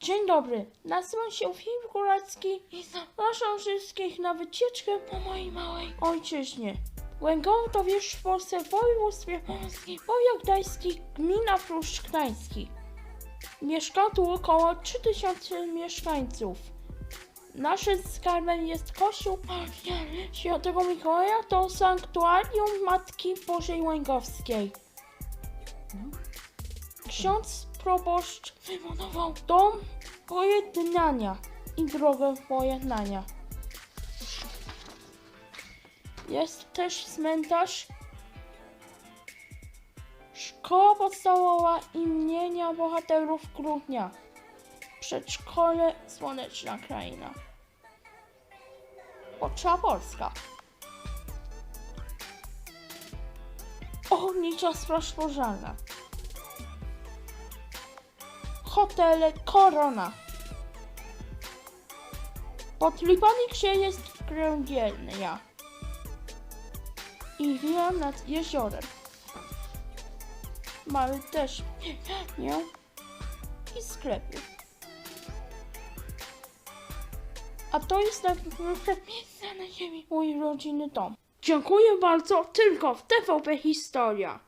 Dzień dobry, nazywam się Filip Kuracki i zapraszam wszystkich na wycieczkę po mojej małej ojczyźnie. Łęgowo to wieś w Polsce w województwie polskim, powiat gdański, gmina Pruszcz Gdański. Mieszka tu około 3000 mieszkańców. Naszym skarbem jest kościół parafialny Świętego Mikołaja to sanktuarium Matki Bożej Łęgowskiej. Ksiądz proboszcz wybudował dom pojednania i drogę pojednania. Jest też cmentarz, szkoła podstawowa imienia bohaterów grudnia, przedszkole Słoneczna Kraina. Poczta Polska. Ochotnicza Straż Pożarna. Hotele Korona. Pod Lipaniksie jest kręgielnia. I wila nad jeziorem. Mamy też piekarnię i sklepy. A to jest naprawdę miejsce na ziemi mój rodzinny dom. Dziękuję bardzo, tylko w TVP Historia.